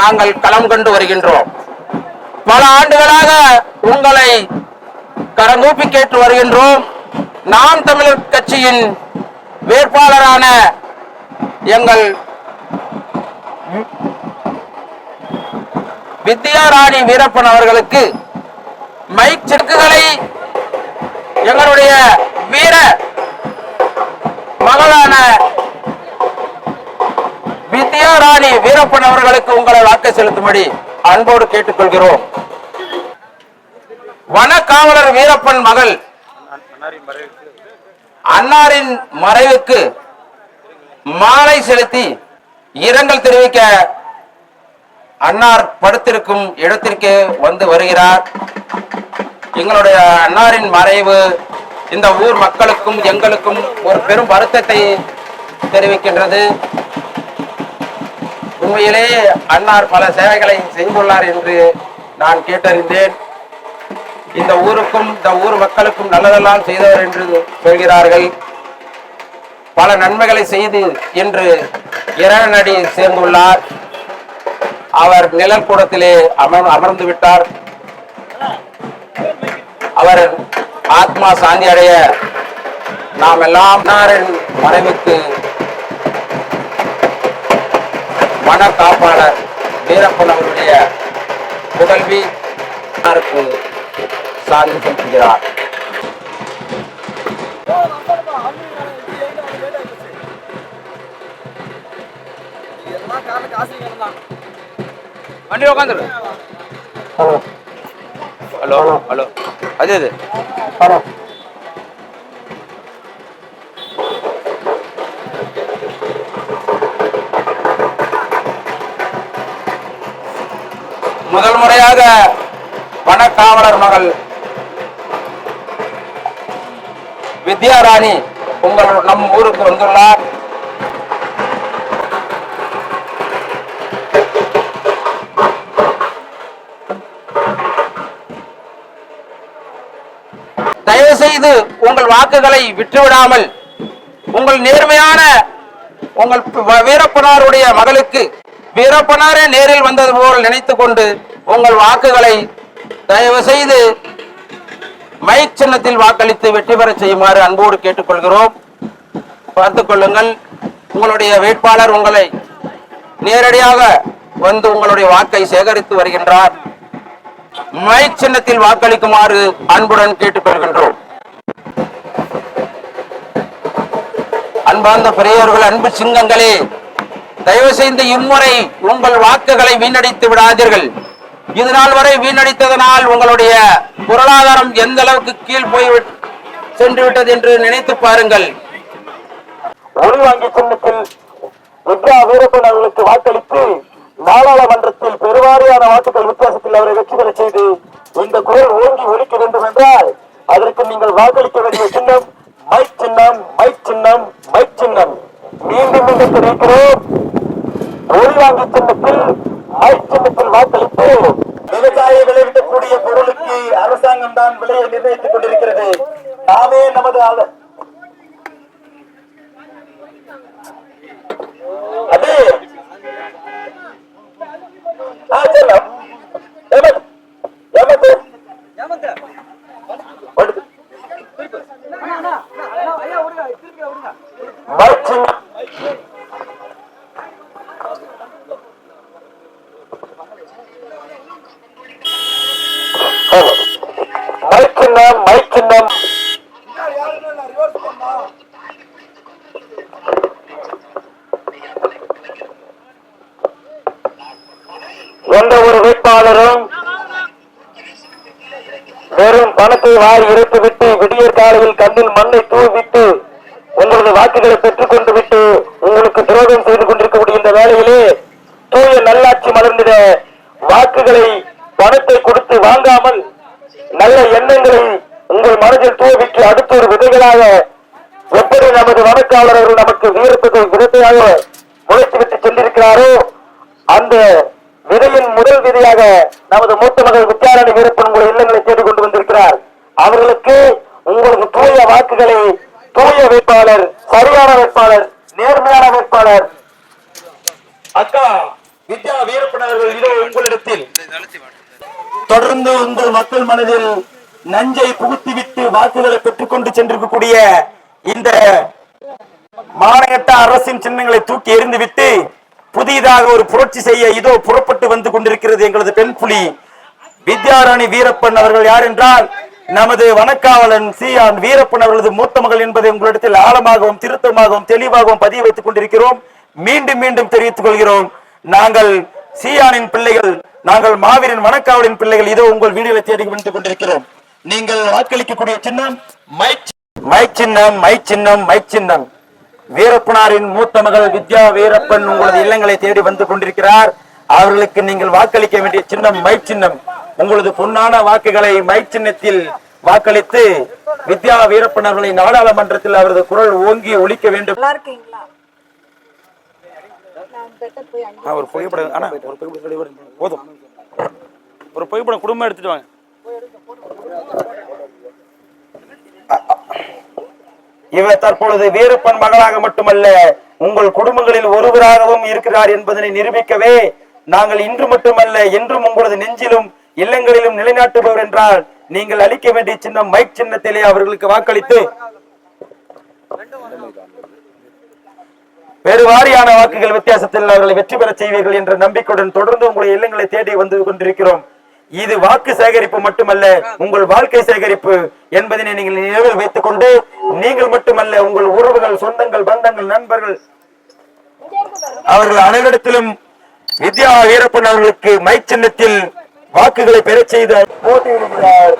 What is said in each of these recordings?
நாங்கள் களம் கண்டு வருகின்றோம். பல ஆண்டுகளாக உங்களை கரங்கூப்பி கேட்டு வருகின்றோம். நாம் தமிழர் கட்சியின் வேட்பாளரான எங்கள் வித்யாராணி வீரப்பன் அவர்களுக்கு மைக் செக்குகளை எங்களுடைய வீர மகளான வீரப்பன் அவர்களுக்கு உங்களை வாக்கு செலுத்தும்படி அன்போடு கேட்டுக்கொள்கிறோம். வனக்காவலர் வீரப்பன் மகள் அன்னாரின் மறைவுக்கு மாலை செலுத்தி இரங்கல் தெரிவிக்க அன்னார் படுத்திருக்கும் இடத்திற்கு வந்து வருகிறார். எங்களுடைய அன்னாரின் மறைவு இந்த ஊர் மக்களுக்கும் எங்களுக்கும் ஒரு பெரும் வருத்தத்தை தெரிவிக்கின்றது. உண்மையிலே அன்னார் பல சேவைகளை செய்துள்ளார் என்று நான் கேட்டறிந்தேன். இந்த ஊருக்கும் இந்த ஊர் மக்களுக்கும் நல்லதெல்லாம் செய்தவர் என்று சொல்கிறார்கள். பல நன்மைகளை செய்து என்று இரணடி சேர்ந்துள்ளார். அவர் நிழற்கூடத்திலே அமர் அமர்ந்து விட்டார். அவர் ஆத்மா சாந்தி அடைய நாம் எல்லாம் அன்னாரின் மறைவுக்கு மன காப்பாளர் வீரப்பன் அவருடைய புதல்வி அன்னாருக்கு சாந்தி செலுத்துகிறார்? வண்டி உட்காந்துரு ஹலோ. ஹலோ அது அது. முதல் முறையாக வனக்காவலர் மகள் வித்யாராணி உங்கள் நம் ஊருக்கு வந்துள்ளார். தயவு செய்து உங்கள் வாக்குகளை விட்டுவிடாமல் உங்கள் நேர்மையான உங்கள் வீரப்பனாருடைய மகளுக்கு வீரப்பனாரே நேரில் வந்தது போல் நினைத்துக் கொண்டு உங்கள் வாக்குகளை தயவு செய்து மைக் சின்னத்தில் வாக்களித்து வெற்றி பெற செய்யுமாறு அன்போடு கேட்டுக்கொள்கிறோம். பார்த்துக் கொள்ளுங்கள் உங்களுடைய வேட்பாளர் உங்களை நேரடியாக வந்து உங்களுடைய வாக்கை சேகரித்து வருகின்றார். மைக் சின்னத்தில் வாக்களிக்குமாறு அன்புடன் கேட்டுக்கொள்கின்றோம். அன்பார்ந்த பெரியவர்கள் அன்பு சிங்கங்களே தயவு செய்து இம்முறை உங்கள் வாக்குகளை வீணடித்து விடாதீர்கள். இது நாள் வரை வீணடித்ததனால் உங்களுடைய பொருளாதாரம் எந்த அளவுக்கு கீழ் போய் சென்று விட்டது என்று நினைத்து பாருங்கள். ஒளிவாங்கி சின்னத்தில் வித்யா வீரப்பன் அவர்களுக்கு வாக்களித்து நாடாளுமன்றத்தில் பெருவாரியான வாக்குகள் வித்தியாசத்தில் அவரை வெற்றி பெற செய்து இந்த குரல் ஓங்கி ஒழிக்க வேண்டும் என்றால் அதற்கு நீங்கள் வாக்களிக்க வேண்டிய சின்னம் மை சின்னம் மை சின்னம் மை சின்னம். மீண்டும் மீண்டும் தெரிவிக்கிறோம் ஒளி வாங்கி சின்னத்தில் மை சின்னத்தில் வாக்களி வைத்துக் கொண்டிருக்கிறது. நாமே நமது ஆள- அது ஆ செல்லம் ஏமத் ஏமத் ஒடுக்கு. மைக் மைக் சின்னம் மைக் சின்னம் எந்த ஒரு வேட்பாளரும் வெறும் பணத்தை வாரி இறைத்துவிட்டு விடிய காலையில் கண்ணில் மண்ணை தூவிட்டு உங்களது வாக்குகளை பெற்றுக் கொண்டு விட்டு உங்களுக்கு துரோகம் செய்து கொண்டிருக்கக்கூடிய இந்த வேளையிலே தூய நல்லாட்சி மலர்ந்திட வாக்குகளை பணத்தை கொடுத்து வாங்காமல் நல்ல எண்ணங்களை உங்கள் மனதில் தூவிட்டு அடுத்த ஒரு விதைகளாக எப்படி நமது வனக்காவலர்கள் நமக்கு வீரத்துக்கு விதத்தையாக முளைத்துவிட்டு சென்றிருக்கிறாரோ அந்த விதையின் முதல் விதையாக நமது மூத்த மகள் வித்யாரணி வீரப்பன் உங்கள் இல்லங்களை தேடிக் கொண்டு வந்திருக்கிறார். அவர்களுக்கு உங்களுக்கு தூய வாக்குகளை தூய வேட்பாளர் சரியான வேட்பாளர் நேர்மையான வேட்பாளர். அக்கா வித்யா வீரப்பன் வீரப்பன் அவர்கள் இதோ உங்களிடத்தில். தொடர்ந்து வந்து மக்கள் மனதில் நஞ்சை புகுத்திவிட்டு வாக்குகளை பெற்றுக்கொண்டு சென்றிருக்கக்கூடிய இந்த மாநிலத்த அரசின் சின்னங்களை தூக்கி எறிந்துவிட்டு புதிதாக ஒரு புரட்சி செய்ய இதோ புறப்பட்டு வந்து கொண்டிருக்கிறது எங்களது பெண் புலி. வித்யாராணி வீரப்பன் அவர்கள் யார் என்றால் நமது வனக்காவலன் சீயான் வீரப்பன் அவர்களது மூத்த மகள் என்பதை உங்களிடத்தில் ஆழமாகவும் திருத்தமாகவும் தெளிவாகவும் பதிய வைத்துக் கொண்டிருக்கிறோம். மீண்டும் மீண்டும் தெரிவித்துக் கொள்கிறோம். நாங்கள் சியானின் பிள்ளைகள் நாங்கள் மாவீரன் வனக்காவலின் பிள்ளைகள். இதோ உங்கள் வீடுகளை தேடி வந்து கொண்டிருக்கிறோம். நீங்கள் வாக்களிக்கக்கூடிய சின்னம் மை மை சின்னம் மை சின்னம் மை சின்னம். வீரப்பனாரின் மூத்த மகள் வித்யா வீரப்பன் உங்களது இல்லங்களை தேடி வந்து கொண்டிருக்கிறார். அவர்களுக்கு நீங்கள் வாக்களிக்க வேண்டிய சின்னம் மை சின்னம். உங்களது பொன்னான வாக்குகளை மை சின்னத்தில் வாக்களித்து வித்யா வீரப்பன் அவர்களை நாடாளுமன்றத்தில் அவரது குரல் ஓங்கி ஒலிக்க வேண்டும். ஒரு புகைப்படம் ஆனா ஒரு புகைப்படம் சொல்லி வரும். போதும். ஒரு புகைப்படம் குடும்பம் எடுத்துட்டு வாங்க. இவர் தற்பொழுது வீரப்பன் மகளாக மட்டுமல்ல உங்கள் குடும்பங்களில் ஒருவராகவும் இருக்கிறார் என்பதனை நிரூபிக்கவே நாங்கள் இன்று மட்டுமல்ல என்றும் உங்களது நெஞ்சிலும் இல்லங்களிலும் நிலைநாட்டுபவர் என்றால் நீங்கள் அளிக்க வேண்டிய சின்னம் மைக் சின்னத்திலே அவர்களுக்கு வாக்களித்து பெருவாரியான வாக்குகள் வித்தியாசத்தில் அவர்களை வெற்றி பெற செய்வீர்கள் என்ற நம்பிக்கையுடன் தொடர்ந்து உங்களுடைய இல்லங்களை தேடி வந்து கொண்டிருக்கிறோம். இது வாக்கு சேகரிப்பு மட்டுமல்ல உங்கள் வாழ்க்கை சேகரிப்பு என்பதனை நீங்கள் நினைவில் வைத்துக் கொண்டு நீங்கள் மட்டுமல்ல உங்கள் உறவுகள் சொந்தங்கள் பந்தங்கள் நண்பர்கள் அவர்கள் அனைவரிடத்திலும் வித்யா வீரப்பன் அவர்களுக்கு மை சின்னத்தில் வாக்குகளை பெறச் செய்த போட்டியிடுகிறார்.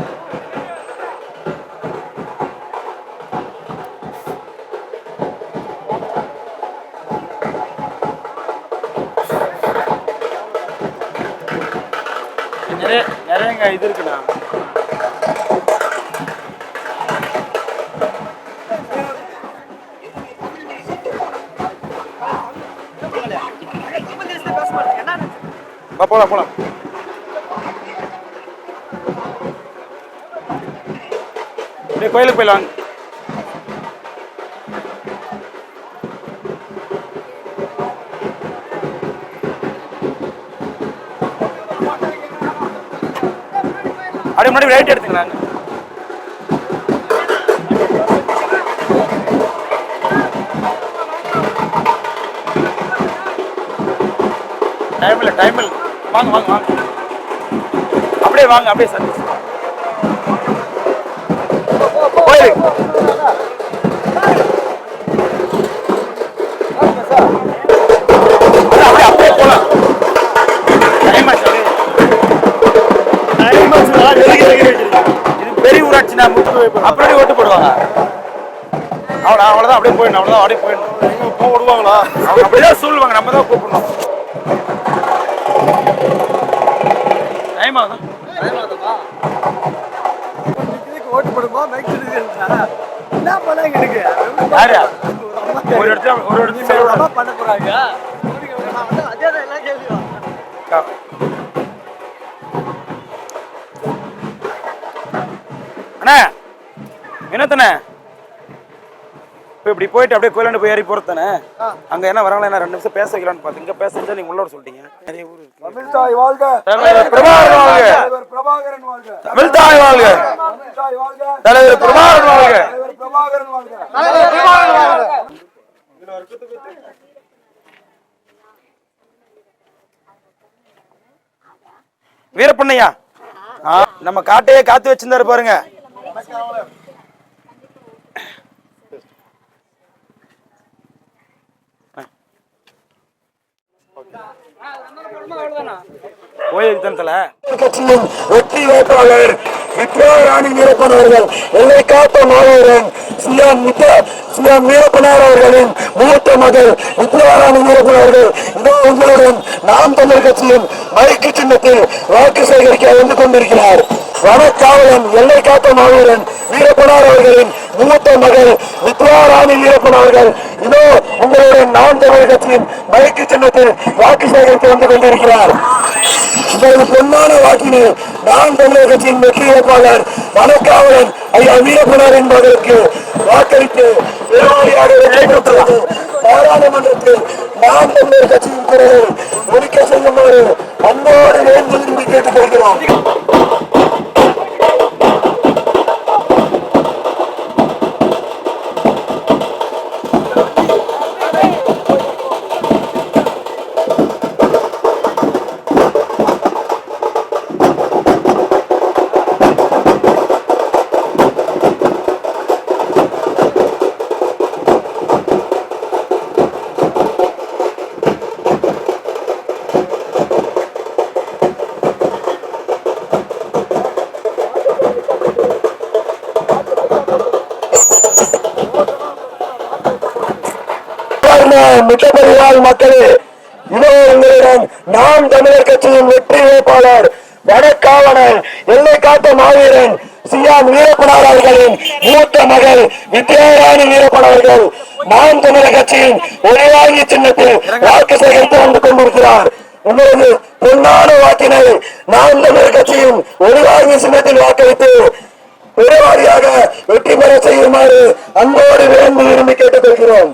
நிறைய நிறையங்க இது இருக்குண்ணா. போலாம் போலாம். கோயிலுக்கு போயிடலாம் அப்படியே முன்னாடி ரைட் எடுத்துக்கலாம் டைம் இல்லை டைம் இல்லை. வாங்க வாங்க வாங்க. அப்படியே வாங்க அப்படியே சார் போயிருக்கு பெரிய ஊராட்சி நான் அப்படியே ஓட்டு போடுவாங்க. அவ்வளோ அவ்வளோதான் அப்படியே போயிடணும் அவ்வளோதான் அப்படியே போயிடணும். போக விடுவாங்களா அவங்க அப்படியே சொல்லுவாங்க நம்ம தான் கூப்பிடணும். டைம் ஆகுதா ஓட்டு போடுமா மைக் என்ன பண்ணாங்க எனக்கு? யாரு? ஒரு இடத்துல ஒரு இடத்துல. பண்ண போறாங்க. அண்ணா வினோத்தண்ணே இப்போ இப்படி போயிட்டு அப்படியே கோயிலாண்டு போய் ஏறி போகிறதானே அங்கே என்ன வராங்களா? என்ன ரெண்டு நிமிஷம் பேச வைக்கலான்னு பார்த்து இங்கே பேச வச்சா நீங்கள் உள்ளோட சொல்லிட்டீங்க. நிறைய ஊர் இருக்கு. தமிழ்தாய் வாழ்க. தலைவர் பிரபாகரன் வாழ்க. தலைவர் பிரபாகரன் வாழ்க. தலைவர் பிரபாகரன் வாழ்க. தலைவர் பிரபாகரன் வாழ்க. வீரப்பண்ணையா? ஆ, நம்ம காட்டையே காத்து வச்சிருந்தாரு பாருங்க. கட்சியின் வெற்றி வேட்பாளர் வித்யாராணி வீரப்பன் அவர்கள் எல்லை காத்த மாவீரன் சிஎம் வித்யா வீரப்பனார் அவர்களின் மூத்த மகள் வித்யாராணி வீரப்பன் அவர்கள் இதோ உங்களுடன் நாம் தமிழ் கட்சியின் மைக்கு சின்னத்தில் வாக்கு சேகரிக்க வந்து கொண்டிருக்கிறார். வனக்காவலன் எல்லை காத்த மாவீரன் வீரப்பனார் அவர்களின் மூத்த மகள் வித்யாராணி வீரப்பன் அவர்கள். இதோ உங்களுடன் நாம் தமிழ் கட்சியின் மைக்கு சின்னத்தில் வாக்கு சேகரிக்க வந்து கொண்டிருக்கிறார். இவரது பொன்னான வாக்கினை நான் தமிழர் கட்சியின் வெற்றி வேட்பாளர் வனக்காவலன் ஐயா வீரப்பனார் என்பதற்கு வாக்களித்து பெருமாளியாக வெற்றி பெற்றது. பாராளுமன்றத்தில் நாம் தமிழர் கட்சியின் குரலை ஒழிக்க செய்யுமாறு அன்போடு வேண்டி விரும்பி கேட்டுக்கொள்கிறோம் மிட்டபடியால் மக்களே இதோ உங்களிடம் நாம் தமிழர் கட்சியின் வெற்றி வேட்பாளர் வடக்காவலர் எல்லை காத்த மாவீரன் சியான் வீரப்பனார் அவர்களின் மூத்த மகள் வித்யாராணி வீரப்பன் அவர்கள் நாம் தமிழர் கட்சியின் ஒளிவாகி சின்னத்தில் வாக்கு சேகரித்து வந்து கொண்டிருக்கிறார். உங்களது பொன்னான வாக்கினை நாம் தமிழர் கட்சியின் ஒளிவாகி சின்னத்தில் வாக்களித்து பெருவாரியாக வெற்றி பெற செய்யுமாறு அன்போடு வேண்டி விரும்பி கேட்டுக்கொள்கிறோம்.